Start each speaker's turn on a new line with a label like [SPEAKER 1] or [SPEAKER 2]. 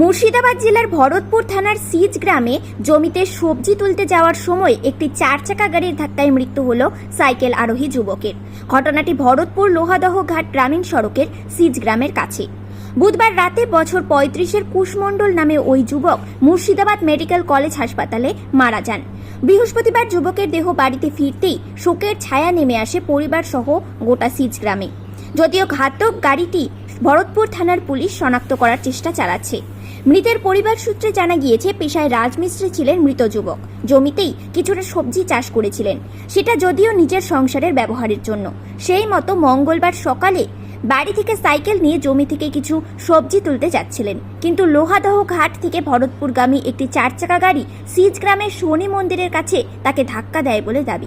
[SPEAKER 1] মুর্শিদাবাদ জেলার ভরতপুর থানার সিজ গ্রামে জমিতে সবজি তুলতে যাওয়ার সময় একটি চার চাকা গাড়ির ধাক্কায় মৃত্যু হল সাইকেল আরোহী যুবকের। ঘটনাটি ভরতপুর লোহাদহ ঘাট গ্রামীণ সড়কের সিজ গ্রামের কাছে। বুধবার রাতে বছর পঁয়ত্রিশের কুশমণ্ডল নামে ওই যুবক মুর্শিদাবাদ মেডিকেল কলেজ হাসপাতালে মারা যান। বৃহস্পতিবার যুবকের দেহ বাড়িতে ফিরতেই শোকের ছায়া নেমে আসে পরিবার সহ গোটা সিজ গ্রামে। যদিও ঘাতক গাড়িটি ভরতপুর থানার পুলিশ শনাক্ত করার চেষ্টা চালাচ্ছে। মৃতের পরিবার সূত্রে জানা গিয়েছে, পেশায় রাজমিস্ত্রি ছিলেন মৃত যুবক। জমিতেই কিছুটা সবজি চাষ করেছিলেন। সেটা যদিও নিজের সংসারের ব্যবহারের জন্য। সেই মতো মঙ্গলবার সকালে বাড়ি থেকে সাইকেল নিয়ে জমি থেকে কিছু সবজি তুলতে যাচ্ছিলেন। কিন্তু লোহাদহ ঘাট থেকে ভরতপুরগামী একটি চার চাকা গাড়ি সিজ গ্রামের শনি মন্দিরের কাছে তাকে ধাক্কা দেয় বলে দাবি।